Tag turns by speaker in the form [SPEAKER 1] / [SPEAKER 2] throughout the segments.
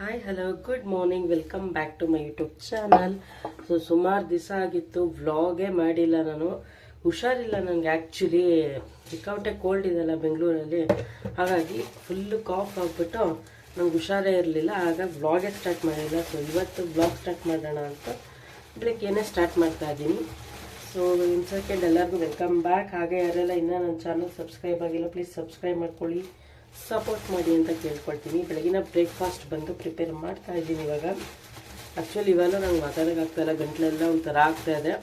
[SPEAKER 1] Hi hello good morning welcome back to my YouTube channel so ಸುಮಾರು ದಿವಸ ಆಗಿತ್ತು ವ್ಲಾಗೇ ಮಾಡಿಲ್ಲ ನಾನು. ಹುಷಾರಿಲ್ಲ ನನಗೆ ಆ್ಯಕ್ಚುಲಿ ಸಿಕ್ಕಾಪಟ್ಟೆ ಕೋಲ್ಡ್ ಇದೆಲ್ಲ ಬೆಂಗಳೂರಲ್ಲಿ. ಹಾಗಾಗಿ ಫುಲ್ಲು ಕಾಫ್ ಆಗಿಬಿಟ್ಟು ನಂಗೆ ಹುಷಾರೇ ಇರಲಿಲ್ಲ. ಹಾಗಾಗಿ ವ್ಲಾಗೇ ಸ್ಟಾರ್ಟ್ ಮಾಡಿಲ್ಲ. ಸೊ ಇವತ್ತು ವ್ಲಾಗ್ ಸ್ಟಾರ್ಟ್ ಮಾಡೋಣ ಅಂತ ಬೆಳಗ್ಗೆನೇ ಸ್ಟಾರ್ಟ್ ಮಾಡ್ತಾ ಇದ್ದೀನಿ. ಸೊ ಇನ್ ಸೆಕೆಂಡ್ ಎಲ್ಲರಿಗೂ ವೆಲ್ಕಮ್ ಬ್ಯಾಕ್ ಹಾಗೆ ಯಾರೆಲ್ಲ ಇನ್ನೂ ನನ್ನ ಚಾನಲ್ ಸಬ್ಸ್ಕ್ರೈಬ್ ಆಗಿಲ್ಲ ಪ್ಲೀಸ್ ಸಬ್ಸ್ಕ್ರೈಬ್ ಮಾಡ್ಕೊಳ್ಳಿ. ಸಪೋರ್ಟ್ ಮಾಡಿ ಅಂತ ಕೇಳ್ಕೊಳ್ತೀನಿ. ಬೆಳಗಿನ ಬ್ರೇಕ್ಫಾಸ್ಟ್ ಬಂದು ಪ್ರಿಪೇರ್ ಮಾಡ್ತಾ ಇದ್ದೀನಿ ಇವಾಗ. ಆ್ಯಕ್ಚುಲಿ ಇವಾಗ ನಂಗೆ ಮಾತಾಡೋಕ್ಕಾಗ್ತಾಯಿಲ್ಲ ಗಂಟಲೆಲ್ಲ ಒಂಥರ ಆಗ್ತಾ ಇದೆ.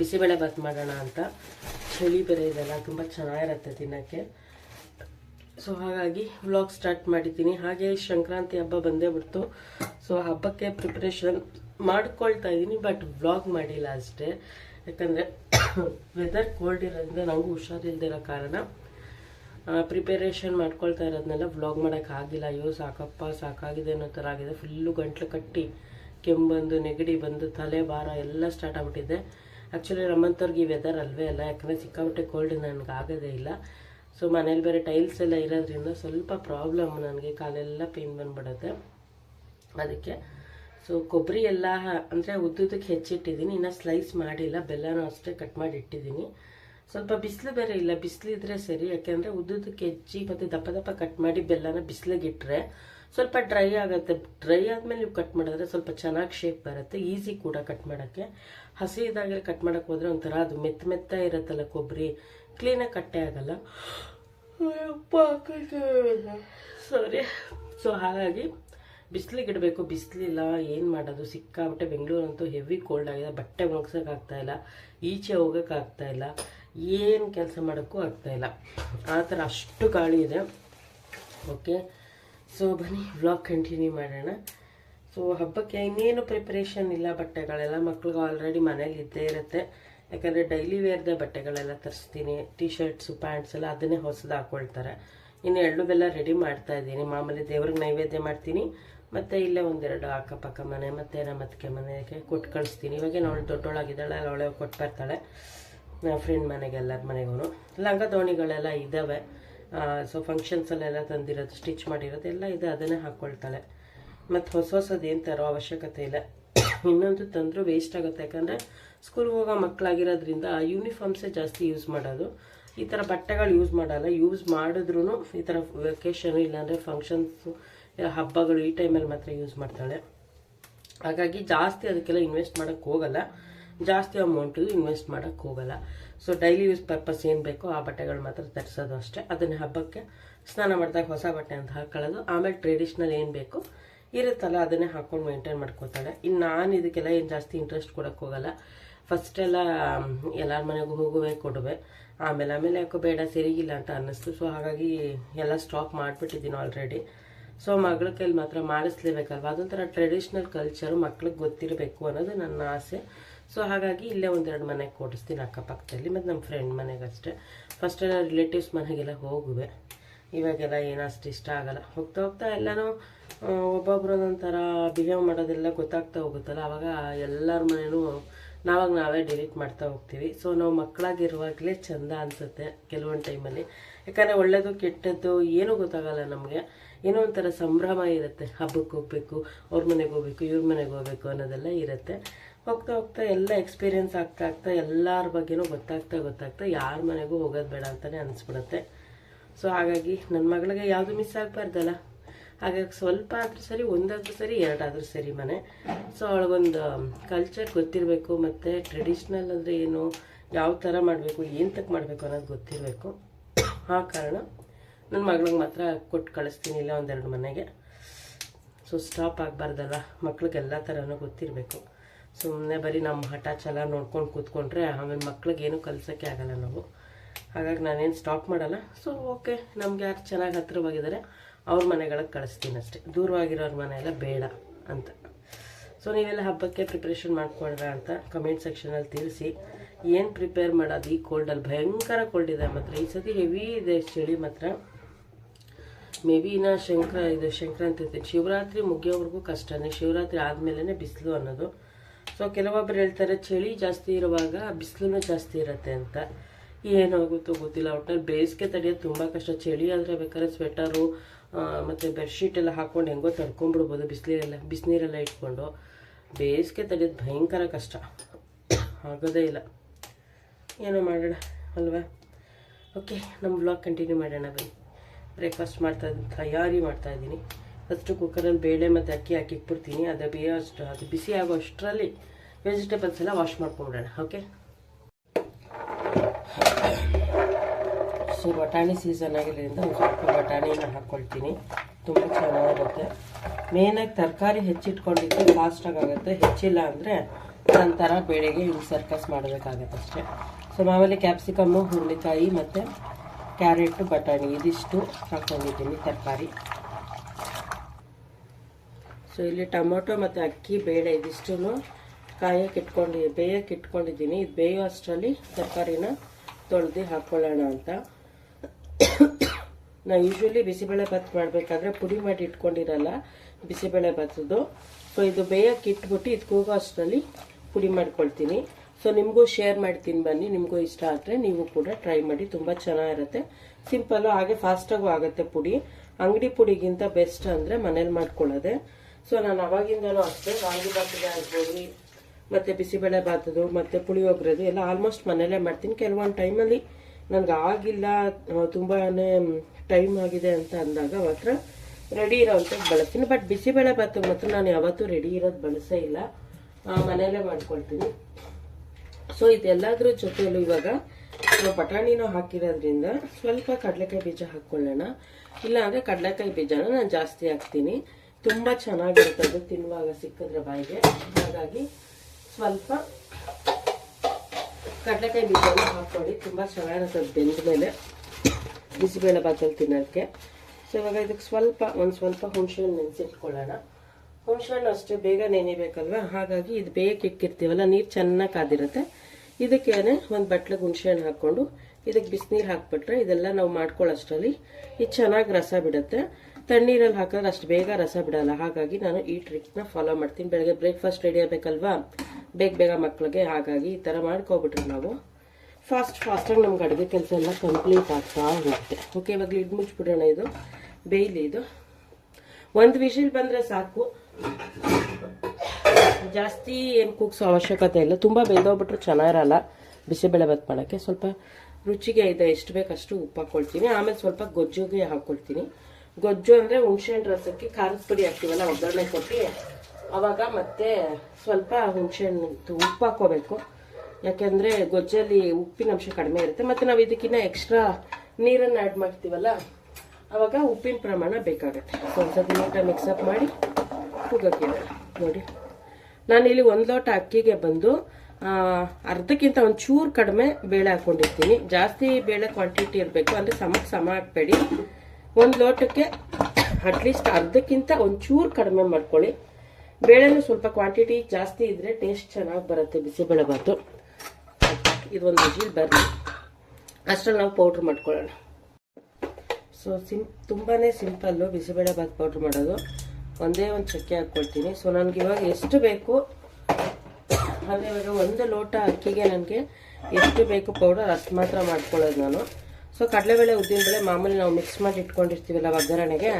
[SPEAKER 1] ಬಿಸಿಬೇಳೆ ಬಾತ್ ಮಾಡೋಣ ಅಂತ. ಚಳಿ ಬೇರೆ ಇದೆಲ್ಲ ತುಂಬ ಚೆನ್ನಾಗಿರುತ್ತೆ ತಿನ್ನೋಕ್ಕೆ. ಸೊ ಹಾಗಾಗಿ ವ್ಲಾಗ್ ಸ್ಟಾರ್ಟ್ ಮಾಡಿದ್ದೀನಿ. ಹಾಗೆ ಸಂಕ್ರಾಂತಿ ಹಬ್ಬ ಬಂದೇ ಬಿಡ್ತು. ಸೊ ಹಬ್ಬಕ್ಕೆ ಪ್ರಿಪ್ರೇಷನ್ ಮಾಡ್ಕೊಳ್ತಾ ಇದ್ದೀನಿ ಬಟ್ ವ್ಲಾಗ್ ಮಾಡಿಲ್ಲ ಅಷ್ಟೇ. ಯಾಕಂದರೆ ವೆದರ್ ಕೋಲ್ಡ್ ಇರೋದ್ರಿಂದ ನನಗೂ ಹುಷಾರಿಲ್ದಿರೋ ಕಾರಣ. ಪ್ರಿಪರೇಷನ್ ಮಾಡ್ಕೊಳ್ತಾ ಇರೋದನ್ನೆಲ್ಲ ವ್ಲಾಗ್ ಮಾಡೋಕ್ಕಾಗಿಲ್ಲ ಅಯ್ಯೋ, ಸಾಕಪ್ಪ, ಸಾಕಾಗಿದೆ ಅನ್ನೋ ಥರ ಆಗಿದೆ. ಫುಲ್ಲು ಗಂಟ್ಲು ಕಟ್ಟಿ ಕೆಮ್ಮು ನೆಗಡಿ ಬಂದು, ತಲೆ ಭಾರ ಎಲ್ಲ ಸ್ಟಾರ್ಟ್ ಆಗ್ಬಿಟ್ಟಿದೆ. ಆ್ಯಕ್ಚುಲಿ ನಮ್ಮಂಥವ್ರಿಗೆ ಈ ವೆದರ್ ಅಲ್ವೇ ಅಲ್ಲ. ಯಾಕಂದರೆ ಸಿಕ್ಕಾಪಟ್ಟೆ ಕೋಲ್ಡ್ ನನಗೆ ಆಗೋದೇ ಇಲ್ಲ. ಸೊ ಮನೇಲಿ ಬೇರೆ ಟೈಲ್ಸ್ ಎಲ್ಲ ಇರೋದ್ರಿಂದ ಸ್ವಲ್ಪ ಪ್ರಾಬ್ಲಮ್ ನನಗೆ. ಕಾಲೆಲ್ಲ ಪೇನ್ ಬಂದುಬಿಡುತ್ತೆ ಅದಕ್ಕೆ. ಸೊ ಕೊಬ್ಬರಿ ಎಲ್ಲ, ಅಂದರೆ ಉದ್ದುದಕ್ಕೆ ಹೆಚ್ಚಿಟ್ಟಿದ್ದೀನಿ. ಇನ್ನೂ ಸ್ಲೈಸ್ ಮಾಡಿಲ್ಲ. ಬೆಲ್ಲನೂ ಅಷ್ಟೇ ಕಟ್ ಮಾಡಿ ಇಟ್ಟಿದ್ದೀನಿ. ಸ್ವಲ್ಪ ಬಿಸಿಲು ಬೇರೆ ಇಲ್ಲ. ಬಿಸಿಲಿದ್ರೆ ಸರಿ. ಯಾಕೆಂದರೆ ಉದ್ದುದಕ್ಕೆ ಹೆಚ್ಚಿ ಮತ್ತು ದಪ್ಪ ದಪ್ಪ ಕಟ್ ಮಾಡಿ ಬೆಲ್ಲನ ಬಿಸಿಲಿಗಿಟ್ರೆ ಸ್ವಲ್ಪ ಡ್ರೈ ಆಗುತ್ತೆ. ಡ್ರೈ ಆದಮೇಲೆ ನೀವು ಕಟ್ ಮಾಡಿದ್ರೆ ಸ್ವಲ್ಪ ಚೆನ್ನಾಗಿ ಶೇಪ್ ಬರುತ್ತೆ. ಈಸಿ ಕೂಡ ಕಟ್ ಮಾಡೋಕ್ಕೆ. ಹಸಿ ಇದಾಗಲೇ ಕಟ್ ಮಾಡೋಕ್ಕೆ ಹೋದರೆ ಒಂಥರ ಅದು ಮೆತ್ತ ಮೆತ್ತ ಇರುತ್ತಲ್ಲ ಕೊಬ್ಬರಿ. ಕ್ಲೀನಾಗಿ ಕಟ್ಟೆ ಆಗಲ್ಲ. ಸಾರಿ ಸೊ ಹಾಗಾಗಿ ಬಿಸಿಲಿಗೆ ಇಡಬೇಕು. ಬಿಸಿಲಿಲ್ಲ, ಏನು ಮಾಡೋದು? ಸಿಕ್ಕಾಬಿಟ್ಟೆ ಬೆಂಗಳೂರಂತೂ ಹೆವಿ ಕೋಲ್ಡ್ ಆಗಿದೆ. ಬಟ್ಟೆ ಒಣಗ್ಸೋಕ್ಕಾಗ್ತಾಯಿಲ್ಲ ಈಚೆ ಹೋಗೋಕ್ಕಾಗ್ತಾ ಇಲ್ಲ. ಏನು ಕೆಲಸ ಮಾಡೋಕ್ಕೂ ಆಗ್ತಾಯಿಲ್ಲ ಆ ಥರ ಅಷ್ಟು ಗಾಳಿ ಇದೆ. ಓಕೆ ಸೊ ಬನ್ನಿ ವ್ಲಾಗ್ ಕಂಟಿನ್ಯೂ ಮಾಡೋಣ. ಸೊ ಹಬ್ಬಕ್ಕೆ ಇನ್ನೇನು ಪ್ರಿಪ್ರೇಷನ್ ಇಲ್ಲ ಬಟ್ಟೆಗಳೆಲ್ಲ. ಮಕ್ಳಿಗೆ ಆಲ್ರೆಡಿ ಮನೇಲಿ ಇದ್ದೇ ಇರುತ್ತೆ. ಯಾಕಂದರೆ ಡೈಲಿ ವೇರ್ದೆ ಬಟ್ಟೆಗಳೆಲ್ಲ ತರಿಸ್ತೀನಿ. ಟಿ ಶರ್ಟ್ಸು ಪ್ಯಾಂಟ್ಸ್ ಎಲ್ಲ ಅದನ್ನೇ ಹೊಸದು ಹಾಕ್ಕೊಳ್ತಾರೆ ಇನ್ನು ಎಳ್ಳು ಬೆಲ್ಲ ರೆಡಿ ಮಾಡ್ತಾ ಇದ್ದೀನಿ. ಮಾಮೂಲಿ ದೇವ್ರಿಗೆ ನೈವೇದ್ಯ ಮಾಡ್ತೀನಿ. ಮತ್ತು ಇಲ್ಲೇ ಒಂದೆರಡು ಅಕ್ಕಪಕ್ಕ ಮನೆ, ಮತ್ತು ನಮ್ಮ ಅತ್ತಿಗೆ ಮನೆಗೆ ಕೊಟ್ಟು ಕಳಿಸ್ತೀನಿ. ಇವಾಗೇನು ಅವಳು ದೊಡ್ಡೋಳಾಗಿದ್ದಾಳೆ ಅವಳೆ ಕೊಟ್ಟು ಬರ್ತಾಳೆ. ಫ್ರೆಂಡ್ ಮನೆಗೆ, ಎಲ್ಲರ ಮನೆಗೂ ಲಂಗ ದೋಣಿಗಳೆಲ್ಲ ಇದ್ದಾವೆ ಸೊ ಫಂಕ್ಷನ್ಸಲ್ಲೆಲ್ಲ ತಂದಿರೋದು ಸ್ಟಿಚ್ ಮಾಡಿರೋದು, ಎಲ್ಲ ಇದೆ, ಅದನ್ನೇ ಹಾಕ್ಕೊಳ್ತಾಳೆ ಮತ್ತು ಹೊಸ ಹೊಸದು ಏನು ತರೋ ಅವಶ್ಯಕತೆ ಇಲ್ಲ. ಇನ್ನೊಂದು ತಂದರೂ ವೇಸ್ಟ್ ಆಗುತ್ತೆ. ಯಾಕಂದರೆ ಸ್ಕೂಲ್ಗೆ ಹೋಗೋ ಮಕ್ಕಳಾಗಿರೋದ್ರಿಂದ ಯೂನಿಫಾರ್ಮ್ಸೇ ಜಾಸ್ತಿ ಯೂಸ್ ಮಾಡೋದು. ಈ ಥರ ಬಟ್ಟೆಗಳು ಯೂಸ್ ಮಾಡಲ್ಲ. ಯೂಸ್ ಮಾಡಿದ್ರೂ ಈ ಥರ ವೆಕೇಷನ್ ಇಲ್ಲಾಂದರೆ ಫಂಕ್ಷನ್ಸು ಹಬ್ಬಗಳು ಈ ಟೈಮಲ್ಲಿ ಮಾತ್ರ ಯೂಸ್ ಮಾಡ್ತಾಳೆ. ಹಾಗಾಗಿ ಜಾಸ್ತಿ ಅದಕ್ಕೆಲ್ಲ ಇನ್ವೆಸ್ಟ್ ಮಾಡೋಕ್ಕೆ ಹೋಗಲ್ಲ. ಜಾಸ್ತಿ ಅಮೌಂಟು ಇನ್ವೆಸ್ಟ್ ಮಾಡೋಕ್ಕೆ ಹೋಗಲ್ಲ. ಸೊ ಡೈಲಿ ಯೂಸ್ ಪರ್ಪಸ್ ಏನು ಬೇಕೋ ಆ ಬಟ್ಟೆಗಳು ಮಾತ್ರ ತರಿಸೋದು ಅಷ್ಟೇ. ಅದನ್ನು ಹಬ್ಬಕ್ಕೆ ಸ್ನಾನ ಮಾಡಿದಾಗ ಹೊಸ ಬಟ್ಟೆ ಅಂತ ಹಾಕೊಳ್ಳೋದು. ಆಮೇಲೆ ಟ್ರೆಡಿಷ್ನಲ್ ಏನು ಬೇಕು ಇರುತ್ತಲ್ಲ, ಅದನ್ನೇ ಹಾಕ್ಕೊಂಡು ಮೇಂಟೈನ್ ಮಾಡ್ಕೋತಾಳೆ ಇನ್ನು ನಾನು ಇದಕ್ಕೆಲ್ಲ ಏನು ಜಾಸ್ತಿ ಇಂಟ್ರೆಸ್ಟ್ ಕೊಡೋಕ್ಕೆ ಹೋಗಲ್ಲ. ಫಸ್ಟೆಲ್ಲ ಎಲ್ಲರ ಮನೆಗೂ ಹೋಗುವೆ, ಕೊಡುವೆ. ಆಮೇಲೆ ಆಮೇಲೆ ಯಾಕೋ ಬೇಡ, ಸರಿಗಿಲ್ಲ ಅಂತ ಅನ್ನಿಸ್ತು. ಸೊ ಹಾಗಾಗಿ ಎಲ್ಲ ಸ್ಟಾಕ್ ಮಾಡಿಬಿಟ್ಟಿದ್ದೀನಿ ಆಲ್ರೆಡಿ ಸೊ ಮಗಳ ಕೈಲಿ ಮಾತ್ರ ಮಾಡಿಸ್ಲೇಬೇಕಲ್ವ? ಅದೊಂಥರ ಟ್ರೆಡಿಷ್ನಲ್ ಕಲ್ಚರು ಮಕ್ಳಿಗೆ ಗೊತ್ತಿರಬೇಕು ಅನ್ನೋದು ನನ್ನ ಆಸೆ. ಸೊ ಹಾಗಾಗಿ ಇಲ್ಲೇ ಒಂದೆರಡು ಮನೆಗೆ ಕೊಡಿಸ್ತೀನಿ ಅಕ್ಕಪಕ್ಕದಲ್ಲಿ, ಮತ್ತು ನಮ್ಮ ಫ್ರೆಂಡ್ ಮನೆಗಷ್ಟೇ. ಫಸ್ಟೆಲ್ಲ ರಿಲೇಟಿವ್ಸ್ ಮನೆಗೆಲ್ಲ ಹೋಗುವೆ. ಇವಾಗೆಲ್ಲ ಏನೋ ಅಷ್ಟು ಇಷ್ಟ ಆಗಲ್ಲ. ಹೋಗ್ತಾ ಹೋಗ್ತಾ ಎಲ್ಲನೂ ಒಬ್ಬೊಬ್ರು ಒಂಥರ ಬಿಹೇವ್ ಮಾಡೋದೆಲ್ಲ ಗೊತ್ತಾಗ್ತಾ ಹೋಗುತ್ತಲ್ಲ. ಆವಾಗ ಎಲ್ಲರ ಮನೆಯೂ ನಾವಾಗ ನಾವೇ ಡಿಲೀಟ್ ಮಾಡ್ತಾ ಹೋಗ್ತೀವಿ. ಸೊ ನಾವು ಮಕ್ಕಳಾಗಿರುವಾಗಲೇ ಚೆಂದ ಅನಿಸುತ್ತೆ ಕೆಲವೊಂದು ಟೈಮಲ್ಲಿ ಯಾಕಂದರೆ ಒಳ್ಳೆಯದು ಕೆಟ್ಟದ್ದು ಏನೂ ಗೊತ್ತಾಗಲ್ಲ ನಮಗೆ. ಏನೋ ಒಂಥರ ಸಂಭ್ರಮ ಇರುತ್ತೆ. ಹಬ್ಬಕ್ಕೆ ಹೋಗ್ಬೇಕು, ಅವ್ರ ಮನೆಗೆ ಹೋಗ್ಬೇಕು, ಇವ್ರ ಮನೆಗೆ ಹೋಗ್ಬೇಕು ಅನ್ನೋದೆಲ್ಲ ಇರುತ್ತೆ. ಹೋಗ್ತಾ ಹೋಗ್ತಾ ಎಲ್ಲ ಎಕ್ಸ್ಪೀರಿಯೆನ್ಸ್ ಆಗ್ತಾ ಆಗ್ತಾ ಎಲ್ಲರ ಬಗ್ಗೆನೂ ಗೊತ್ತಾಗ್ತಾ ಗೊತ್ತಾಗ್ತಾ ಯಾರ ಮನೆಗೂ ಹೋಗೋದು ಬೇಡ ಅಂತಲೇ ಅನಿಸ್ಬಿಡುತ್ತೆ. ಸೊ ಹಾಗಾಗಿ ನನ್ನ ಮಗಳಿಗೆ ಯಾವುದು ಮಿಸ್ ಆಗಬಾರ್ದಲ್ಲ? ಹಾಗಾಗಿ ಸ್ವಲ್ಪ ಆದರೂ ಸರಿ, ಒಂದಾದರೂ ಸರಿ, ಎರಡಾದರೂ ಸರಿ ಮನೆ. ಸೊ ಅವಳಿಗೊಂದು ಕಲ್ಚರ್ ಗೊತ್ತಿರಬೇಕು ಮತ್ತು ಟ್ರೆಡಿಷ್ನಲ್ ಅಂದರೆ ಏನು, ಯಾವ ಥರ ಮಾಡಬೇಕು, ಏನು ತಕ್ಕ ಮಾಡಬೇಕು ಅನ್ನೋದು ಗೊತ್ತಿರಬೇಕು. ಆ ಕಾರಣ ನನ್ನ ಮಗಳಿಗೆ ಮಾತ್ರ ಕೊಟ್ಟು ಕಳಿಸ್ತೀನಿ ಇಲ್ಲ ಒಂದೆರಡು ಮನೆಗೆ. ಸೊ ಸ್ಟಾಪ್ ಆಗಬಾರ್ದಲ್ಲ ಮಕ್ಳಿಗೆಲ್ಲ ಥರನೂ ಗೊತ್ತಿರಬೇಕು. ಸುಮ್ಮನೆ ಬರೀ ನಮ್ಮ ಹಠ ಛಲ ನೋಡ್ಕೊಂಡು ಕೂತ್ಕೊಂಡ್ರೆ ಆಮೇಲೆ ಮಕ್ಳಿಗೆ ಏನು ಕಲ್ಸೋಕ್ಕೆ ಆಗಲ್ಲ ನಾವು. ಹಾಗಾಗಿ ನಾನೇನು ಸ್ಟಾಪ್ ಮಾಡಲ್ಲ. ಸೊ ಓಕೆ ನಮ್ಗೆ ಯಾರು ಚೆನ್ನಾಗಿ ಹತ್ತಿರವಾಗಿದ್ದಾರೆ ಅವ್ರ ಮನೆಗಳಿಗೆ ಕಳಿಸ್ತೀನಿ ಅಷ್ಟೇ. ದೂರವಾಗಿರೋರ ಮನೆ ಎಲ್ಲ ಬೇಡ ಅಂತ. ಸೊ ನೀವೆಲ್ಲ ಹಬ್ಬಕ್ಕೆ ಪ್ರಿಪ್ರೇಷನ್ ಮಾಡ್ಕೊಂಡ್ರ ಅಂತ ಕಮೆಂಟ್ ಸೆಕ್ಷನಲ್ಲಿ ತಿಳಿಸಿ. ಏನು ಪ್ರಿಪೇರ್ ಮಾಡೋದು? ಈ ಕೋಲ್ಡಲ್ಲಿ ಭಯಂಕರ ಕೋಲ್ಡ್ ಇದೆ ಮಾತ್ರ. ಈ ಸತಿ ಹೆವಿ ಇದೆ ಚಳಿ ಮಾತ್ರ. ಮೇ ಬಿ ಇನ್ನು ಶಂಕ್ರ, ಇದು ಸಂಕ್ರಾಂತಿ ಶಿವರಾತ್ರಿ ಮುಗಿಯೋವರೆಗೂ ಕಷ್ಟನೇ. ಶಿವರಾತ್ರಿ ಆದಮೇಲೆ ಬಿಸಿಲು ಅನ್ನೋದು. ಸೊ ಕೆಲವೊಬ್ಬರು ಹೇಳ್ತಾರೆ, ಚಳಿ ಜಾಸ್ತಿ ಇರುವಾಗ ಬಿಸಿಲು ಜಾಸ್ತಿ ಇರುತ್ತೆ ಅಂತ. ಏನಾಗುತ್ತೋ ಗೊತ್ತಿಲ್ಲ. ಒಟ್ಟಿನಲ್ಲಿ ಬೇಸಿಗೆ ತಡೆಯೋದು ತುಂಬ ಕಷ್ಟ. ಚಳಿ ಆದರೆ ಬೇಕಾದ್ರೆ ಸ್ವೆಟರು ಮತ್ತು ಬೆಡ್ಶೀಟ್ ಎಲ್ಲ ಹಾಕ್ಕೊಂಡು ಹೆಂಗೋ ತಡ್ಕೊಂಡ್ಬಿಡ್ಬೋದು ಬಿಸಿಲೀರೆಲ್ಲ, ಬಿಸಿನೀರೆಲ್ಲ ಇಟ್ಕೊಂಡು. ಬೇಸಿಗೆ ತಡೆಯೋದು ಭಯಂಕರ ಕಷ್ಟ. ಆಗೋದೇ ಇಲ್ಲ. ಏನೋ ಮಾಡೋಣ, ಅಲ್ವಾ? ಓಕೆ ನಮ್ಮ ಬ್ಲಾಗ್ ಕಂಟಿನ್ಯೂ ಮಾಡೋಣ ಬನ್ನಿ. ಬ್ರೇಕ್ಫಾಸ್ಟ್ ಮಾಡ್ತಾ, ತಯಾರಿ ಮಾಡ್ತಾ ಇದ್ದೀನಿ. ಫಸ್ಟು ಕುಕ್ಕರಲ್ಲಿ ಬೇಳೆ ಮತ್ತು ಅಕ್ಕಿ ಹಾಕಿ ಇಟ್ಬಿಡ್ತೀನಿ ಅದು ಬೇಯೋ ಅಷ್ಟು, ಅದು ಬಿಸಿ ಆಗೋ ಅಷ್ಟರಲ್ಲಿ ವೆಜಿಟೇಬಲ್ಸ್ ಎಲ್ಲ ವಾಶ್ ಮಾಡ್ಕೊಂಬಿಡೋಣ ಓಕೆ ಸೊ ಬಟಾಣಿ ಸೀಸನ್ ಆಗಿರೋದ್ರಿಂದ ಒಂದು ಸ್ವಲ್ಪ ಬಟಾಣಿನ ಹಾಕ್ಕೊಳ್ತೀನಿ ತುಂಬ ಚೆನ್ನಾಗಿರುತ್ತೆ ಮೇನಾಗಿ ತರಕಾರಿ ಹೆಚ್ಚಿಟ್ಕೊಂಡಿದ್ದು ಫಾಸ್ಟಾಗಿ ಆಗುತ್ತೆ. ಹೆಚ್ಚಿಲ್ಲ ಅಂದರೆ ನಂತರ ಬೆಳಿಗ್ಗೆ ಹಿಂಗೆ ಸರ್ಕಸ್ ಮಾಡಬೇಕಾಗತ್ತೆ ಅಷ್ಟೇ. ಸೊ ಮಾಮೂಲಿ ಕ್ಯಾಪ್ಸಿಕಮ್ಮು ಹುರುಳಿಕಾಯಿ ಮತ್ತು ಕ್ಯಾರೆಟು ಬಟಾಣಿ, ಇದಿಷ್ಟು ಹಾಕ್ಕೊಂಡಿದ್ದೀನಿ ತರಕಾರಿ. ಸೊ ಇಲ್ಲಿ ಟೊಮೊಟೊ ಮತ್ತು ಅಕ್ಕಿ, ಬೇಳೆ ಇದಿಷ್ಟು ಕಾಯಕ್ಕೆ ಇಟ್ಕೊಂಡು, ಬೇಯಕ್ಕೆ ಇಟ್ಕೊಂಡಿದ್ದೀನಿ. ಇದು ಬೇಯೋ ಅಷ್ಟರಲ್ಲಿ ತರಕಾರಿನ ತೊಳೆದು ಹಾಕ್ಕೊಳ್ಳೋಣ ಅಂತ. ನಾ ಯೂಶ್ವಲಿ ಬಿಸಿಬೇಳೆ ಭಾತ್ ಮಾಡಬೇಕಾದ್ರೆ ಪುಡಿ ಮಾಡಿ ಇಟ್ಕೊಂಡಿರಲ್ಲ ಬಿಸಿಬೇಳೆ ಭಾತದ್ದು ಸೊ ಇದು ಬೇಯಕ್ಕೆ ಇಟ್ಬಿಟ್ಟು ಇದು ಕೂಗೋ ಅಷ್ಟರಲ್ಲಿ ಪುಡಿ ಮಾಡ್ಕೊಳ್ತೀನಿ. ಸೊ ನಿಮಗೂ ಶೇರ್ ಮಾಡ್ತೀನಿ ಬನ್ನಿ. ನಿಮಗೂ ಇಷ್ಟ ಆದರೆ ನೀವು ಕೂಡ ಟ್ರೈ ಮಾಡಿ. ತುಂಬ ಚೆನ್ನಾಗಿರುತ್ತೆ. ಸಿಂಪಲ್ಲು ಹಾಗೆ ಫಾಸ್ಟಾಗೂ ಆಗುತ್ತೆ ಪುಡಿ. ಅಂಗಡಿ ಪುಡಿಗಿಂತ ಬೆಸ್ಟ್ ಅಂದರೆ ಮನೇಲಿ ಮಾಡ್ಕೊಳ್ಳೋದೆ. ಸೊ ನಾನು ಅವಾಗಿಂದನೂ ಅಷ್ಟೇ, ರಾಗಿ ಬಾತಿಗೆ ಆಗ್ಬೋದು, ಮತ್ತು ಬಿಸಿಬೇಳೆ ಭಾತದು ಮತ್ತು ಪುಳಿಯೋಗರೆದು ಎಲ್ಲ ಆಲ್ಮೋಸ್ಟ್ ಮನೆಯಲ್ಲೇ ಮಾಡ್ತೀನಿ. ಕೆಲವೊಂದು ಟೈಮಲ್ಲಿ ನನಗೆ ಆಗಿಲ್ಲ ತುಂಬಾ ಟೈಮ್ ಆಗಿದೆ ಅಂತ ಅಂದಾಗ ಮಾತ್ರ ರೆಡಿ ಇರೋವಂಥದ್ದು ಬಳಸ್ತೀನಿ. ಬಟ್ ಬಿಸಿಬೇಳೆ ಭಾತ ಮಾತ್ರ ನಾನು ಯಾವತ್ತೂ ರೆಡಿ ಇರೋದು ಬಳಸೇ ಇಲ್ಲ. ಮನೆಯಲ್ಲೇ ಮಾಡ್ಕೊಳ್ತೀನಿ. ಸೊ ಇದೆಲ್ಲದ್ರ ಜೊತೆಯಲ್ಲೂ ಇವಾಗ ಬಟಾಣಿನೂ ಹಾಕಿರೋದ್ರಿಂದ ಸ್ವಲ್ಪ ಕಡಲೆಕಾಯಿ ಬೀಜ ಹಾಕ್ಕೊಳ್ಳೋಣ. ಇಲ್ಲ ಅಂದರೆ ಕಡಲೆಕಾಯಿ ಬೀಜನ ನಾನು ಜಾಸ್ತಿ ಹಾಕ್ತೀನಿ. ತುಂಬ ಚೆನ್ನಾಗಿರುತ್ತೆ ಅದು ತಿನ್ನುವಾಗ ಸಿಕ್ಕಿದ್ರೆ ಬಾಯಿಗೆ. ಹಾಗಾಗಿ ಸ್ವಲ್ಪ ಕಡಲೆಕಾಯಿ ಬೀಜನ ಹಾಕ್ಕೊಳ್ಳಿ. ತುಂಬ ಚೆನ್ನಾಗಿರುತ್ತೆ ಅದು ಬೆಂದ ಮೇಲೆ. ಬಿಸಿಬೇಳೆ ಬಾತಲ್ಲಿ ತಿನ್ನೋದಕ್ಕೆ. ಸೊ ಇವಾಗ ಇದಕ್ಕೆ ಸ್ವಲ್ಪ, ಒಂದು ಸ್ವಲ್ಪ ಹುಣಸೆಹಣ್ಣು ನೆನೆಸಿಟ್ಕೊಳ್ಳೋಣ. ಹುಣಸೆಹಣ್ಣು ಅಷ್ಟೇ ಬೇಗ ನೆನಿಬೇಕಲ್ವ? ಹಾಗಾಗಿ ಇದು ಬೇಗ ಇಕ್ಕಿರ್ತೀವಲ್ಲ ನೀರು ಚೆನ್ನಾಗಿ ಕಾದಿರುತ್ತೆ. ಇದಕ್ಕೇನೆ ಒಂದು ಬಟ್ಲಿಗೆ ಹುಣಸೆಹಣ್ಣು ಹಾಕ್ಕೊಂಡು, ಇದಕ್ಕೆ ಬಿಸಿನೀರು ಹಾಕ್ಬಿಟ್ರೆ ಇದೆಲ್ಲ ನಾವು ಮಾಡ್ಕೊಳ್ಳೋಷ್ಟರಲ್ಲಿ ಇದು ಚೆನ್ನಾಗಿ ರಸ ಬಿಡುತ್ತೆ. ತಣ್ಣೀರಲ್ಲಿ ಹಾಕಿದ್ರೆ ಅಷ್ಟು ಬೇಗ ರಸ ಬಿಡಲ್ಲ. ಹಾಗಾಗಿ ನಾನು ಈ ಟ್ರಿಕ್ನ ಫಾಲೋ ಮಾಡ್ತೀನಿ. ಬೆಳಗ್ಗೆ ಬ್ರೇಕ್ಫಾಸ್ಟ್ ರೆಡಿ ಆಗಬೇಕಲ್ವಾ? ಬೇಗ ಬೇಗ ಮಕ್ಕಳಿಗೆ ಹಾಗಾಗಿ ಈ ಥರ ಮಾಡ್ಕೊಬಿಟ್ರೆ ನಾವು ಫಾಸ್ಟ್ ಫಾಸ್ಟಾಗಿ ನಮ್ಗೆ ಅಡುಗೆ ಕೆಲಸ ಎಲ್ಲ ಕಂಪ್ಲೀಟ್ ಆಗ್ತಾ ಹೋಗುತ್ತೆ. ಓಕೆ ಇವಾಗ ಇದು ಮುಚ್ಚಿಬಿಡೋಣ ಇದು. ಬೇಯ್ಲಿ ಇದು. ಒಂದು ವಿಷಿಲ್ ಬಂದರೆ ಸಾಕು. ಜಾಸ್ತಿ ಏನು ಕೂಗ್ಸೋ ಅವಶ್ಯಕತೆ ಇಲ್ಲ. ತುಂಬ ಬೆಂದೋಗ್ಬಿಟ್ರೆ ಚೆನ್ನಾಗಿರಲ್ಲ. ಬಿಸಿಬೇಳೆ ಭಾತ್ ಮಾಡೋಕ್ಕೆ. ಸ್ವಲ್ಪ ರುಚಿಗೆ ಇದೆ. ಎಷ್ಟು ಬೇಕಷ್ಟು ಉಪ್ಪು ಹಾಕ್ಕೊಳ್ತೀನಿ ಆಮೇಲೆ ಸ್ವಲ್ಪ ಗೊಜ್ಜುಗೆ ಹಾಕ್ಕೊಳ್ತೀನಿ ಗೊಜ್ಜು ಅಂದರೆ ಹುಣಸೆಹಣ್ಣು ರಸಕ್ಕೆ ಖಾರದ ಪುಡಿ ಹಾಕ್ತೀವಲ್ಲ ಒಗ್ಗರಣೆ ಕೊಟ್ಟು ಆವಾಗ ಮತ್ತೆ ಸ್ವಲ್ಪ ಹುಣಸೆಹಣ್ಣು ಉಪ್ಪು ಹಾಕೋಬೇಕು ಯಾಕೆಂದರೆ ಗೊಜ್ಜಲ್ಲಿ ಉಪ್ಪಿನ ಅಂಶ ಕಡಿಮೆ ಇರುತ್ತೆ. ಮತ್ತು ನಾವು ಇದಕ್ಕಿಂತ ಎಕ್ಸ್ಟ್ರಾ ನೀರನ್ನು ಆ್ಯಡ್ ಮಾಡ್ತೀವಲ್ಲ, ಅವಾಗ ಉಪ್ಪಿನ ಪ್ರಮಾಣ ಬೇಕಾಗುತ್ತೆ. ಸ್ವಲ್ಪ ಒಂದ್ಸತಿ ಮಿಕ್ಸ್ ಮಿಕ್ಸಪ್ ಮಾಡಿ ಕೂಗಕ್ಕೆ ನೋಡಿ. ನಾನಿಲ್ಲಿ ಒಂದು ಲೋಟ ಅಕ್ಕಿಗೆ ಬಂದು ಅರ್ಧಕ್ಕಿಂತ ಒಂದು ಚೂರು ಕಡಿಮೆ ಬೇಳೆ ಹಾಕ್ಕೊಂಡಿರ್ತೀನಿ ಜಾಸ್ತಿ ಬೇಳೆ ಕ್ವಾಂಟಿಟಿ ಇರಬೇಕು, ಅಂದರೆ ಸಮಕ್ಕೆ ಸಮ ಹಾಕ್ಬೇಡಿ ಒಂದು ಲೋಟಕ್ಕೆ ಅಟ್ಲೀಸ್ಟ್ ಅರ್ಧಕ್ಕಿಂತ ಒಂಚೂರು ಚೂರು ಕಡಿಮೆ ಮಾಡ್ಕೊಳ್ಳಿ. ಬೇಳೆನೂ ಸ್ವಲ್ಪ ಕ್ವಾಂಟಿಟಿ ಜಾಸ್ತಿ ಇದ್ದರೆ ಟೇಸ್ಟ್ ಚೆನ್ನಾಗಿ ಬರುತ್ತೆ ಬಿಸಿಬೇಳೆಬಾತು ಇದೊಂದು ವಿಜಿಲ್ ಬರಲಿ. ಅಷ್ಟರಲ್ಲಿ ನಾವು ಪೌಡ್ರ್ ಮಾಡ್ಕೊಳ್ಳೋಣ. ಸೊ ಸಿಂ ತುಂಬಾ ಸಿಂಪಲ್ಲು ಬಿಸಿಬೇಳೆ ಭಾತ್ ಪೌಡ್ರ್ ಮಾಡೋದು. ಒಂದೇ ಒಂದು ಚಕ್ಕೆ ಹಾಕ್ಕೊಳ್ತೀನಿ. ಸೊ ನನಗೆ ಇವಾಗ ಎಷ್ಟು ಬೇಕು? ಅಂದರೆ ಇವಾಗ ಒಂದು ಲೋಟ ಅಕ್ಕಿಗೆ ನನಗೆ ಎಷ್ಟು ಬೇಕು ಪೌಡರ್ ಅಷ್ಟು ಮಾತ್ರ ಮಾಡ್ಕೊಳ್ಳೋದು ನಾನು. ಸೊ ಕಡಲೆಬೇಳೆ ಉದ್ದಿನಬೇಳೆ ಮಾಮೂಲಿ ನಾವು ಮಿಕ್ಸ್ ಮಾಡಿ ಇಟ್ಕೊಂಡಿರ್ತೀವಲ್ಲ ಒಗ್ಗರಣೆಗೆ,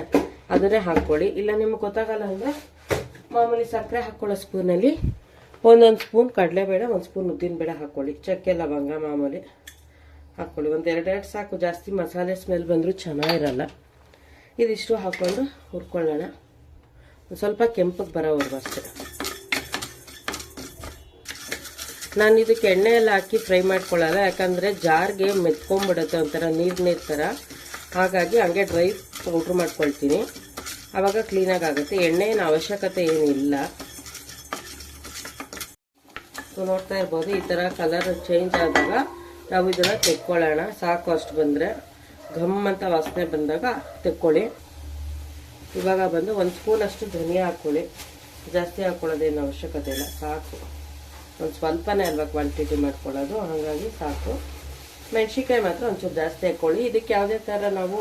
[SPEAKER 1] ಅದನ್ನೇ ಹಾಕ್ಕೊಳ್ಳಿ. ಇಲ್ಲ ನಿಮ್ಗೆ ಗೊತ್ತಾಗಲ್ಲ ಅಂದರೆ ಮಾಮೂಲಿ ಸಕ್ಕರೆ ಹಾಕ್ಕೊಳ್ಳೋ ಸ್ಪೂನಲ್ಲಿ ಒಂದೊಂದು ಸ್ಪೂನ್ ಕಡಲೆಬೇಳೆ ಒಂದು ಸ್ಪೂನ್ ಉದ್ದಿನಬೇಳೆ ಹಾಕ್ಕೊಳ್ಳಿ. ಚಕ್ಕೆ, ಲವಂಗ ಮಾಮೂಲಿ ಹಾಕ್ಕೊಳ್ಳಿ. ಒಂದು ಎರಡೆರಡು ಸಾಕು. ಜಾಸ್ತಿ ಮಸಾಲೆ ಸ್ಮೆಲ್ ಬಂದರೂ ಚೆನ್ನಾಗಿರಲ್ಲ. ಇದಿಷ್ಟು ಹಾಕ್ಕೊಂಡು ಹುರ್ಕೊಳ್ಳೋಣ. ಸ್ವಲ್ಪ ಕೆಂಪಗೆ ಬರೋವರೆಗೂ ಅಷ್ಟೇ. ನಾನು ಇದಕ್ಕೆ ಎಣ್ಣೆ ಎಲ್ಲ ಹಾಕಿ ಫ್ರೈ ಮಾಡ್ಕೊಳ್ಳಲ್ಲ, ಯಾಕಂದರೆ ಜಾರ್ಗೆ ಮೆತ್ಕೊಂಡ್ಬಿಡುತ್ತೆ ಒಂಥರ ನೀರು ನೀರು ಥರ ಹಾಗಾಗಿ ಹಂಗೆ ಡ್ರೈ ಪೌಡ್ರ್ ಮಾಡ್ಕೊಳ್ತೀನಿ. ಆವಾಗ ಕ್ಲೀನಾಗಿ ಆಗುತ್ತೆ ಎಣ್ಣೆನ ಅವಶ್ಯಕತೆ ಏನಿಲ್ಲ. ಸೊ ನೋಡ್ತಾ ಇರ್ಬೋದು, ಈ ಥರ ಕಲರ್ ಚೇಂಜ್ ಆದಾಗ ನಾವು ಇದನ್ನು ತೆಕ್ಕೊಳ್ಳೋಣ. ಸಾಕು ಅಷ್ಟು ಬಂದರೆ. ಘಮ್ ಅಂತ ವಾಸನೆ ಬಂದಾಗ ತೆಕ್ಕೊಳ್ಳಿ. ಇವಾಗ ಬಂದು ಒಂದು ಸ್ಪೂನ್ ಅಷ್ಟು ಧನಿಯಾ ಹಾಕ್ಕೊಳ್ಳಿ. ಜಾಸ್ತಿ ಹಾಕ್ಕೊಳ್ಳೋದೇನು ಅವಶ್ಯಕತೆ ಇಲ್ಲ. ಸಾಕು. ಒಂದು ಸ್ವಲ್ಪನೇ ಅಲ್ವಾ ಕ್ವಾಂಟಿಟಿ ಮಾಡ್ಕೊಳ್ಳೋದು? ಹಾಗಾಗಿ ಸಾಕು. ಮೆಣಸಿನ್ಕಾಯಿ ಮಾತ್ರ ಒಂಚೂರು ಜಾಸ್ತಿ ಹಾಕ್ಕೊಳ್ಳಿ. ಇದಕ್ಕೆ ಯಾವುದೇ ಥರ ನಾವು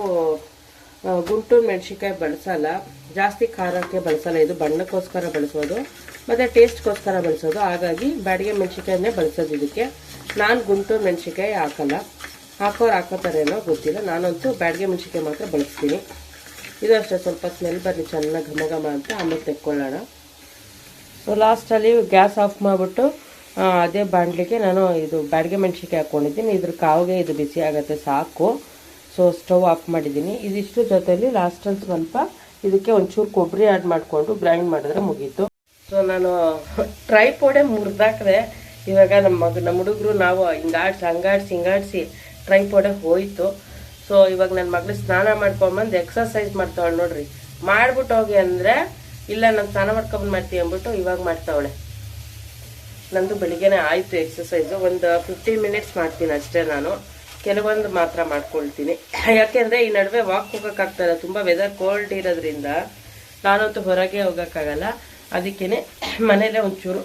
[SPEAKER 1] ಗುಂಟು ಗುಂಟೂರು ಮೆಣಸಿನ್ಕಾಯಿ ಬಳಸಲ್ಲ. ಜಾಸ್ತಿ ಖಾರಕ್ಕೆ ಬಳಸಲ್ಲ. ಇದು ಬಣ್ಣಕ್ಕೋಸ್ಕರ ಬಳಸೋದು. ಮತ್ತು ಟೇಸ್ಟ್ಗೋಸ್ಕರ ಬಳಸೋದು. ಹಾಗಾಗಿ ಬಾಡಿಗೆ ಮೆಣಸಿನ್ಕಾಯನ್ನೇ ಬಳಸೋದು ಇದಕ್ಕೆ. ನಾನು ಗುಂಟೂರು ಮೆಣಸಿನ್ಕಾಯಿ ಹಾಕಲ್ಲ. ಹಾಕೋರು ಹಾಕೋತಾರೇನೋ ಗೊತ್ತಿಲ್ಲ. ನಾನಂತೂ ಬ್ಯಾಡಿಗೆ ಮೆಣಸಿನ್ಕಾಯಿ ಮಾತ್ರ ಬಳಸ್ತೀನಿ. ಇದು ಅಷ್ಟೇ. ಸ್ವಲ್ಪ ಸ್ಮೆಲ್ ಬರಲಿ ಚೆನ್ನಾಗಿ ಘಮ ಘಮ ಅಂತ. ಆಮೇಲೆ ತೆಕ್ಕೊಳ್ಳೋಣ. ಸೊ ಲಾಸ್ಟಲ್ಲಿ ಗ್ಯಾಸ್ ಆಫ್ ಮಾಡಿಬಿಟ್ಟು ಅದೇ ಬಾಣಲಿಗೆ ನಾನು ಇದು ಬ್ಯಾಡಿಗೆ ಮೆಣಸಿನ್ಕಾಯಿ ಹಾಕ್ಕೊಂಡಿದ್ದೀನಿ. ಇದ್ರ ಕಾವಿಗೆ ಇದು ಬಿಸಿ ಆಗುತ್ತೆ ಸಾಕು. ಸೊ ಸ್ಟವ್ ಆಫ್ ಮಾಡಿದ್ದೀನಿ. ಇದಿಷ್ಟು ಜೊತೆಯಲ್ಲಿ ಲಾಸ್ಟಲ್ಲಿ ಸ್ವಲ್ಪ ಇದಕ್ಕೆ ಒಂಚೂರು ಕೊಬ್ಬರಿ ಆ್ಯಡ್ ಮಾಡಿಕೊಂಡು ಗ್ರೈಂಡ್ ಮಾಡಿದ್ರೆ ಮುಗೀತು. ಸೊ ನಾನು ಟ್ರೈ ಪೋಡೆ ಮುರಿದಾಕ್ರೆ ಇವಾಗ ನಮ್ಮ ಮಗ, ನಮ್ಮ ಹುಡುಗರು ನಾವು ಹಿಂಗಾಡ್ಸಿ, ಹಂಗಾಡ್ಸಿ, ಹಿಂಗಾಡ್ಸಿ ಟ್ರೈ ಪೋಡೆ ಹೋಯಿತು. ಸೊ ಇವಾಗ ನನ್ನ ಮಗಳು ಸ್ನಾನ ಮಾಡ್ಕೊಂಬಂದು ಎಕ್ಸರ್ಸೈಸ್ ಮಾಡ್ತಾವಳೆ ನೋಡ್ರಿ. ಮಾಡ್ಬಿಟ್ಟು ಹೋಗಿ ಅಂದರೆ, ಇಲ್ಲ, ನಾನು ಸ್ನಾನ ಮಾಡ್ಕೊಂಬಂದು ಮಾಡ್ತೀವಿ ಅಂದ್ಬಿಟ್ಟು ಇವಾಗ ಮಾಡ್ತಾವಳೆ. ನಂದು ಬೆಳಿಗ್ಗೆನೆ ಆಯಿತು ಎಕ್ಸಸೈಸು ಒಂದು ಫಿಫ್ಟೀನ್ ಮಿನಿಟ್ಸ್ ಮಾಡ್ತೀನಿ ಅಷ್ಟೇ ನಾನು. ಕೆಲವೊಂದು ಮಾತ್ರ ಮಾಡ್ಕೊಳ್ತೀನಿ. ಯಾಕೆಂದರೆ ಈ ನಡುವೆ ವಾಕ್ ಹೋಗೋಕ್ಕಾಗ್ತಾಯಿಲ್ಲ ತುಂಬ ವೆದರ್ ಕೋಲ್ಡ್ ಇರೋದ್ರಿಂದ ನಾನಂತೂ ಹೊರಗೆ ಹೋಗೋಕ್ಕಾಗಲ್ಲ. ಅದಕ್ಕೇ ಮನೇಲೇ ಒಂಚೂರು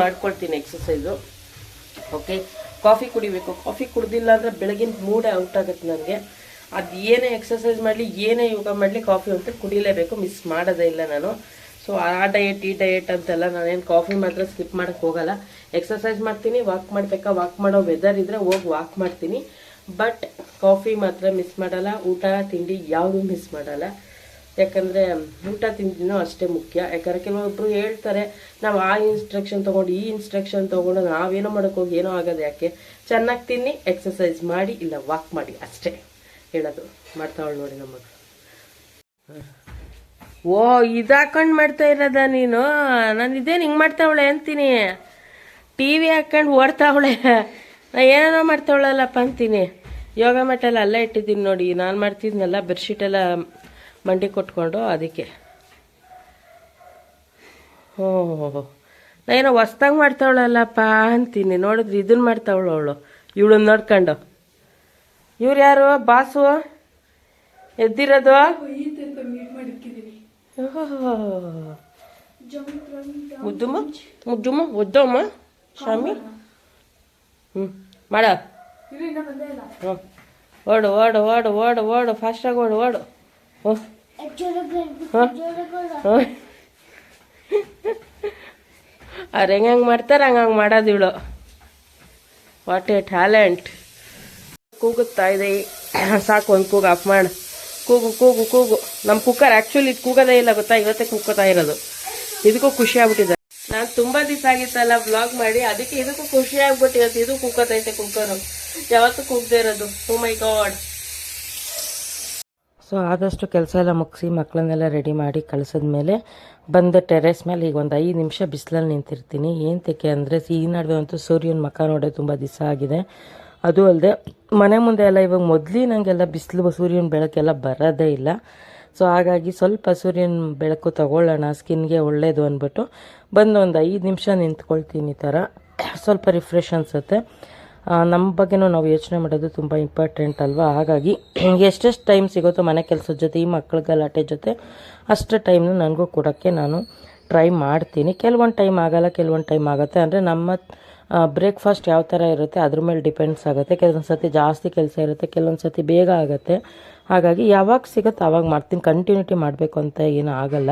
[SPEAKER 1] ಮಾಡ್ಕೊಳ್ತೀನಿ ಎಕ್ಸಸೈಸು ಓಕೆ ಕಾಫಿ ಕುಡಿಬೇಕು. ಕಾಫಿ ಕುಡ್ದಿಲ್ಲ ಅಂದರೆ ಬೆಳಗಿನ ಮೂಡೇ ಔಟ್ ಆಗುತ್ತೆ ನನಗೆ. ಅದು ಏನೇ ಎಕ್ಸಸೈಸ್ ಮಾಡಲಿ, ಏನೇ ಯೋಗ ಮಾಡಲಿ ಕಾಫಿ ಅಂತ ಕುಡಿಲೇಬೇಕು. ಮಿಸ್ ಮಾಡೋದೇ ಇಲ್ಲ ನಾನು. ಸೊ ಆ ಡಯಟ್ ಈ ಡಯಟ್ ಅಂತೆಲ್ಲ ನಾನೇನು ಕಾಫಿ ಮಾತ್ರ ಸ್ಕಿಪ್ ಮಾಡೋಕ್ಕೆ ಹೋಗಲ್ಲ. ಎಕ್ಸಸೈಸ್ ಮಾಡ್ತೀನಿ ವಾಕ್ ಮಾಡಬೇಕಾ ವಾಕ್ ಮಾಡೋ ವೆದರ್ ಇದ್ದರೆ ಹೋಗಿ ವಾಕ್ ಮಾಡ್ತೀನಿ. ಬಟ್ ಕಾಫಿ ಮಾತ್ರ ಮಿಸ್ ಮಾಡಲ್ಲ, ಊಟ, ತಿಂಡಿ ಯಾವುದೂ ಮಿಸ್ ಮಾಡಲ್ಲ. ಯಾಕಂದರೆ, ಊಟ, ತಿಂಡಿನೂ ಅಷ್ಟೇ ಮುಖ್ಯ. ಯಾಕಂದರೆ ಕೆಲವೊಬ್ಬರು ಹೇಳ್ತಾರೆ, ನಾವು ಆ ಇನ್ಸ್ಟ್ರಕ್ಷನ್ ತೊಗೊಂಡು, ಈ ಇನ್ಸ್ಟ್ರಕ್ಷನ್ ತೊಗೊಂಡು ನಾವೇನೋ ಮಾಡೋಕೆ ಹೋಗಿ ಏನೋ ಆಗೋದು ಯಾಕೆ? ಚೆನ್ನಾಗಿ ತಿನ್ನಿ ಎಕ್ಸಸೈಸ್ ಮಾಡಿ, ಇಲ್ಲ ವಾಕ್ ಮಾಡಿ ಅಷ್ಟೇ. ಹೇಳೋದು. ಮಾಡ್ತಾವಳು ನೋಡಿ ನಮ್ಮ ಓ ಇದಾಕೊಂಡು ಮಾಡ್ತಾ ಇರೋದ ನೀನು? ನಾನು ಇದೇನು ಹಿಂಗೆ ಮಾಡ್ತಾವಳೆ ಅಂತೀನಿ. ಟಿ ವಿ ಹಾಕೊಂಡು ಓಡ್ತಾವಳೆ. ನಾ ಏನೇನೋ ಮಾಡ್ತಾವಳಲ್ಲಪ್ಪ ಅಂತೀನಿ. ಯೋಗ ಮಟ್ಟೆಲ್ಲ ಅಲ್ಲೇ ಇಟ್ಟಿದ್ದೀನಿ ನೋಡಿ. ನಾನು ಮಾಡ್ತಿದ್ನಲ್ಲ ಬೆಡ್ಶೀಟ್ ಎಲ್ಲ ಮಂಡಿ ಕೊಟ್ಕೊಂಡು ಅದಕ್ಕೆ. ಹೋ ನಾ ಏನೋ ಹೊಸ್ದಾಗಿ ಮಾಡ್ತಾವಳಲ್ಲಪ್ಪ ಅಂತೀನಿ. ನೋಡಿದ್ರೆ ಇದನ್ನ ಮಾಡ್ತಾವಳು ಅವಳು. ಇವಳನ್ನ ನೋಡ್ಕೊಂಡು. ಇವ್ರು ಯಾರು? ಬಾಸು? ಎದ್ದಿರೋದು? ಮುದ್ದುಮ್ಮ ಒದ್ದಮ್ಮ ಸ್ವಾಮಿ ಹ್ಞೂ ಮಾಡ. ಓಡು ಓಡು ಓಡು ಓಡು ಓಡು. ಫಾಸ್ಟಾಗಿ ಓಡು ಓಡು. ಅವ್ರು ಹೆಂಗೆ ಮಾಡ್ತಾರೆ ಹಂಗೆ ಹಂಗೆ ಮಾಡೋದು ಇವಳು. ವಾಟ್ ಎ ಟ್ಯಾಲೆಂಟ್ ಕೂಗುತ್ತಾ ಇದೆ. ಸಾಕು, ಒಂದು ಕೂಗು, ಆಫ್ ಮಾಡು. ಕೂಗು ಕೂಗು ಕೂಗು. ನಮ್ಮ ಕುಕ್ಕರ್ ಆ್ಯಕ್ಚುಲಿ ಇದು ಕೂಗೋದೇ ಇಲ್ಲ ಗೊತ್ತಾ? ಇವತ್ತೇ ಕೂಗ್ಕೋತಾ ಇರೋದು. ಇದಕ್ಕೂ ಖುಷಿ ಆಗ್ಬಿಟ್ಟಿದೆ. ನಾನು ತುಂಬ ದಿವಸ ಆಗಿತ್ತಲ್ಲ ಬ್ಲಾಗ್ ಮಾಡಿ, ಅದಕ್ಕೆ ಇದಕ್ಕೂ ಖುಷಿ ಆಗ್ಬಿಟ್ಟಿರುತ್ತೆ ಇದು ಕೂಕೋತೈತೆ ಕುಕ್ಕರು. ಯಾವತ್ತೂ ಕೂಗದೆ ಇರೋದು. ಹೂ ಮೈ ಗಾಡ್ ಸೊ ಆದಷ್ಟು ಕೆಲಸ ಎಲ್ಲ ಮುಗಿಸಿ ಮಕ್ಕಳನ್ನೆಲ್ಲ ರೆಡಿ ಮಾಡಿ ಕಳಿಸಿದ್ಮೇಲೆ ಬಂದ ಟೆರೆಸ್ ಮೇಲೆ ಈಗ ಒಂದು ಐದು ನಿಮಿಷ ಬಿಸಿಲಲ್ಲಿ ನಿಂತಿರ್ತೀನಿ. ಏಂತಕ್ಕೆ ಅಂದರೆ, ಈ ನಡುವೆ ಅಂತೂ ಸೂರ್ಯನ ಮಖ ನೋಡೋದು ತುಂಬ ದಿವಸ ಆಗಿದೆ. ಅದು ಅಲ್ಲದೆ ಮನೆ ಮುಂದೆ ಎಲ್ಲ ಇವಾಗ ಮೊದಲಿನಂಗೆಲ್ಲ ಬಿಸಿಲು ಸೂರ್ಯನ ಬೆಳಕೆಲ್ಲ ಬರೋದೇ ಇಲ್ಲ. ಸೊ ಹಾಗಾಗಿ ಸ್ವಲ್ಪ ಸೂರ್ಯನ ಬೆಳಕು ತಗೊಳ್ಳೋಣ, ಸ್ಕಿನ್ಗೆ ಒಳ್ಳೆಯದು ಅಂದ್ಬಿಟ್ಟು ಬಂದು ಒಂದು ಐದು ನಿಮಿಷ ನಿಂತ್ಕೊಳ್ತೀನಿ ಈ ಥರ. ಸ್ವಲ್ಪ ರಿಫ್ರೆಶ್ ಅನಿಸುತ್ತೆ. ನಮ್ಮ ಬಗ್ಗೆನೂ ನಾವು ಯೋಚನೆ ಮಾಡೋದು ತುಂಬ ಇಂಪಾರ್ಟೆಂಟ್ ಅಲ್ವಾ? ಹಾಗಾಗಿ ಎಷ್ಟೆಷ್ಟು ಟೈಮ್ ಸಿಗುತ್ತೋ ಮನೆ ಕೆಲಸದ ಜೊತೆ, ಈ ಮಕ್ಕಳ ಗಲಾಟೆ ಜೊತೆ, ಅಷ್ಟು ಟೈಮ್ನ ನನಗೂ ಕೊಡೋಕ್ಕೆ ನಾನು ಟ್ರೈ ಮಾಡ್ತೀನಿ. ಕೆಲವೊಂದು ಟೈಮ್ ಆಗಲ್ಲ, ಕೆಲವೊಂದು ಟೈಮ್ ಆಗುತ್ತೆ. ಅಂದರೆ ನಮ್ಮ ಬ್ರೇಕ್ಫಾಸ್ಟ್ ಯಾವ ಥರ ಇರುತ್ತೆ, ಅದ್ರ ಮೇಲೆ ಡಿಪೆಂಡ್ಸ್ ಆಗುತ್ತೆ. ಕೆಲವೊಂದು ಸರ್ತಿ ಜಾಸ್ತಿ ಕೆಲಸ ಇರುತ್ತೆ, ಕೆಲವೊಂದು ಸರ್ತಿ ಬೇಗ ಆಗುತ್ತೆ. ಹಾಗಾಗಿ ಯಾವಾಗ ಸಿಗುತ್ತೆ ಆವಾಗ ಮಾಡ್ತೀನಿ. ಕಂಟಿನ್ಯೂಟಿ ಮಾಡಬೇಕು ಅಂತ ಏನು ಆಗಲ್ಲ.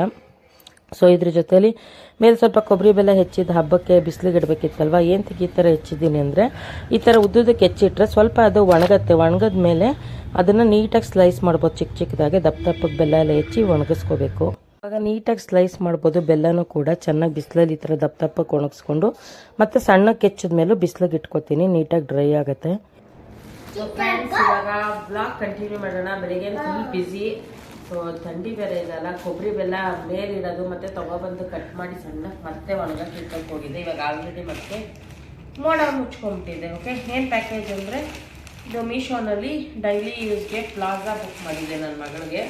[SPEAKER 1] ಸೊ ಇದ್ರ ಜೊತೇಲಿ ಮೇಲೆ ಸ್ವಲ್ಪ ಕೊಬ್ಬರಿ ಬೆಲ್ಲ ಹೆಚ್ಚಿದ ಹಬ್ಬಕ್ಕೆ ಬಿಸಿಲಿಗೆ ಇಡಬೇಕಿತ್ತಲ್ವ ಏನಕ್ಕೆ ಈ ಥರ ಹೆಚ್ಚಿದ್ದೀನಿ ಅಂದರೆ, ಈ ಥರ ಉದ್ದುದಕ್ಕೆ ಹೆಚ್ಚಿಟ್ರೆ ಸ್ವಲ್ಪ ಅದು ಒಣಗತ್ತೆ. ಒಣಗದ ಮೇಲೆ ಅದನ್ನು ನೀಟಾಗಿ ಸ್ಲೈಸ್ ಮಾಡ್ಬೋದು ಚಿಕ್ಕ ಚಿಕ್ಕದಾಗೆ ದಪ್ಪ ದಪ್ಪಕ್ಕೆ ಬೆಲ್ಲ ಎಲ್ಲ ಹೆಚ್ಚಿ ಒಣಗಿಸ್ಕೋಬೇಕು. ಇವಾಗ ನೀಟಾಗಿ ಸ್ಲೈಸ್ ಮಾಡ್ಬೋದು, ಬೆಲ್ಲನೂ ಕೂಡ. ಚೆನ್ನಾಗಿ ಬಿಸಿಲಲ್ಲಿ ಈ ಥರ ದಪ್ಪ ದಪ್ಪಕ್ಕೆ ಒಣಗಿಸ್ಕೊಂಡು ಮತ್ತು ಸಣ್ಣ ಕೆಚ್ಚಿದ ಮೇಲೂ ಬಿಸಿಲಿಗೆ ಇಟ್ಕೊತೀನಿ, ನೀಟಾಗಿ ಡ್ರೈ ಆಗುತ್ತೆ. ಇವಾಗ ಬ್ಲಾಗ್ ಕಂಟಿನ್ಯೂ ಮಾಡೋಣ. ಬೆಳಿಗ್ಗೆ ಫುಲ್ ಬ್ಯುಸಿ ಸೊ ಥಂಡಿ ಬೇರೆ ಇದೆಲ್ಲ ಕೊಬ್ಬರಿ ಬೆಲ್ಲ ಮೇಲಿಡೋದು ಮತ್ತು ತೊಗೊಬಂದು ಕಟ್ ಮಾಡಿ ಸಣ್ಣ ಮತ್ತೆ ಒಣಗಕ್ಕೆ ಇಟ್ಕೊಂಡು ಹೋಗಿದೆ. ಇವಾಗ ಆಲ್ರೆಡಿ ಮತ್ತೆ ಮೋಡ ಮುಚ್ಕೊಂಡ್ಬಿಟ್ಟಿದೆ ಓಕೆ ಏನು ಪ್ಯಾಕೇಜ್ ಅಂದರೆ, ಇದು ಮೀಶೋನಲ್ಲಿ ಡೈಲಿ ಯೂಸ್ಗೆ ಪ್ಲಾಜಾ ಬುಕ್ ಮಾಡಿದ್ದೆ ನನ್ನ ಮಗಳಿಗೆ.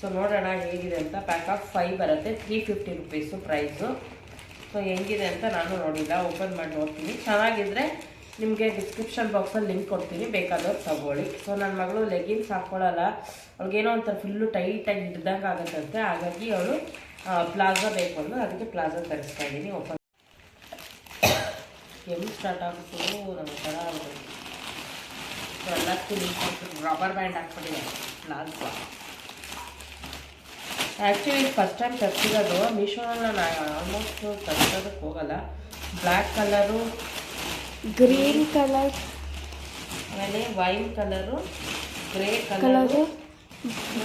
[SPEAKER 1] ಸೊ ನೋಡೋಣ ಹೇಗಿದೆ ಅಂತ. ಪ್ಯಾಕ್ ಆಫ್ ಫೈವ್ ಬರುತ್ತೆ. Three fifty rupees price so ಹೆಂಗಿದೆ ಅಂತ ನಾನು ನೋಡಿಲ್ಲ. ಓಪನ್ ಮಾಡಿ ನೋಡ್ತೀನಿ. ಚೆನ್ನಾಗಿದ್ದರೆ ನಿಮಗೆ ಡಿಸ್ಕ್ರಿಪ್ಷನ್ ಬಾಕ್ಸಲ್ಲಿ ಲಿಂಕ್ ಕೊಡ್ತೀನಿ. ಬೇಕಾದವ್ರು ತಗೊಳ್ಳಿ. ಸೊ ನನ್ನ ಮಗಳು ಲೆಗಿನ್ಸ್ ಹಾಕ್ಕೊಳ್ಳಲ್ಲ ಅವ್ಳಿಗೇನೋ ಒಂಥರ ಫುಲ್ಲು ಟೈಟಾಗಿ ಹಿಡ್ದಂಗೆ ಆಗುತ್ತಂತೆ. ಹಾಗಾಗಿ ಅವಳು ಪ್ಲಾಜಾ ಬೇಕು ಅಂದು ಅದಕ್ಕೆ ಪ್ಲಾಜಾ ತರಿಸ್ತಾ ಇದ್ದೀನಿ. ಓಪನ್ ಎಲ್ಲಿ ಸ್ಟಾರ್ಟ್ ಆಗ್ಬಿಟ್ಟು ನಮ್ಮ ಥರ ಎಲ್ಲ ರಬ್ಬರ್ ಬ್ಯಾಂಡ್ ಹಾಕ್ಬಿಟ್ಟಿದೆ ಪ್ಲಾಜಾ ಆ್ಯಕ್ಚುಲಿ ಫಸ್ಟ್ ಟೈಮ್ ತರಿಸಿರೋದು ಮೀಶೋನಲ್ಲಿ ನಾನು ಆಲ್ಮೋಸ್ಟ್ ತರಿಸೋದಕ್ಕೆ ಹೋಗಲ್ಲ. ಬ್ಲ್ಯಾಕ್ ಕಲರು
[SPEAKER 2] ಗ್ರೀನ್ ಕಲರ್
[SPEAKER 1] ಆಮೇಲೆ wine colour grey colour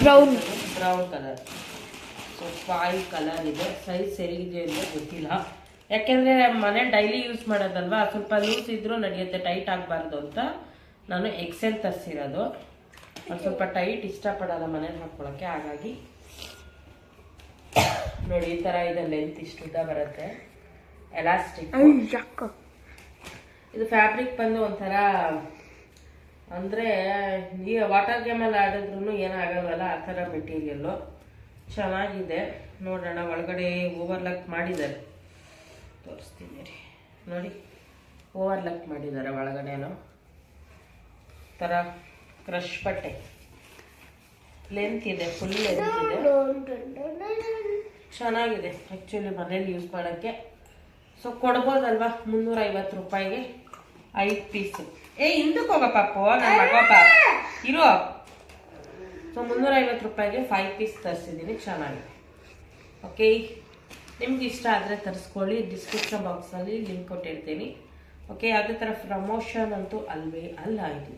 [SPEAKER 2] brown
[SPEAKER 1] brown colour so five colour ಇದೆ. ಸೈಜ್ ಸರಿಯಿದೆ ಅಂತ ಗೊತ್ತಿಲ್ಲ. ಯಾಕೆಂದರೆ ಮನೆ ಡೈಲಿ ಯೂಸ್ ಮಾಡೋದಲ್ವಾ? ಸ್ವಲ್ಪ ಲೂಸ್ ಇದ್ದರೂ ನಡೆಯುತ್ತೆ ಟೈಟ್ ಆಗಬಾರ್ದು ಅಂತ. ನಾನು ಎಕ್ಸೆಲ್ ತರಿಸಿರೋದು. ಅದು ಸ್ವಲ್ಪ ಟೈಟ್ ಇಷ್ಟಪಡೋಲ್ಲ ಮನೇಲಿ ಹಾಕ್ಕೊಳ್ಳೋಕ್ಕೆ ಹಾಗಾಗಿ ನೋಡಿ ಈ ತರ ಇದೆ ಲೆಂತ್ ಇಷ್ಟು ಉದ್ದ ಬರುತ್ತೆ. ಎಲಾಸ್ಟಿಕ್ ಇದು ಫ್ಯಾಬ್ರಿಕ್ ಬಂದು ಒಂಥರ ಅಂದರೆ ಈ ವಾಟರ್ ಗೇಮಲ್ಲಿ ಆಡಿದ್ರು ಏನಾಗಲ್ವಲ್ಲ ಆ ಥರ ಮೆಟೀರಿಯಲ್ಲು ಚೆನ್ನಾಗಿದೆ. ನೋಡೋಣ ಒಳಗಡೆ ಓವರ್ಲಕ್ ಮಾಡಿದ್ದಾರೆ. ತೋರಿಸ್ತೀನಿ ರೀ. ನೋಡಿ ಓವರ್ಲಕ್ ಮಾಡಿದ್ದಾರೆ ಒಳಗಡೆನು. ಥರ ಕ್ರಶ್ ಬಟ್ಟೆ. ಲೆಂತ್ ಇದೆ ಫುಲ್ ಲೆಂತ್ ಇದೆ. ಚೆನ್ನಾಗಿದೆ ಆ್ಯಕ್ಚುಲಿ ಮನೇಲಿ ಯೂಸ್ ಮಾಡೋಕ್ಕೆ. ಸೊ ಕೊಡ್ಬೋದಲ್ವಾ? ಮುನ್ನೂರ ಐವತ್ತು ರೂಪಾಯಿಗೆ ಐದು ಪೀಸು ಏ ಹಿಂದಕ್ಕೆ ಹೋಗಪ್ಪ ಪಾಪು ನಾನು ಇರೋ. ಸೊ ಮುನ್ನೂರ ಐವತ್ತು ರೂಪಾಯಿಗೆ ಫೈವ್ ಪೀಸ್ ತರಿಸಿದ್ದೀನಿ ಚೆನ್ನಾಗಿದೆ. ಓಕೆ ನಿಮ್ಗೆ ಇಷ್ಟ ಆದರೆ ತರಿಸ್ಕೊಳ್ಳಿ ಡಿಸ್ಕ್ರಿಪ್ಷನ್ ಬಾಕ್ಸಲ್ಲಿ ಲಿಂಕ್ ಕೊಟ್ಟಿರ್ತೀನಿ. ಓಕೆ ಯಾವುದೇ ಥರ ಪ್ರಮೋಷನ್ ಅಂತೂ ಅಲ್ವೇ ಅಲ್ಲ ಇದು.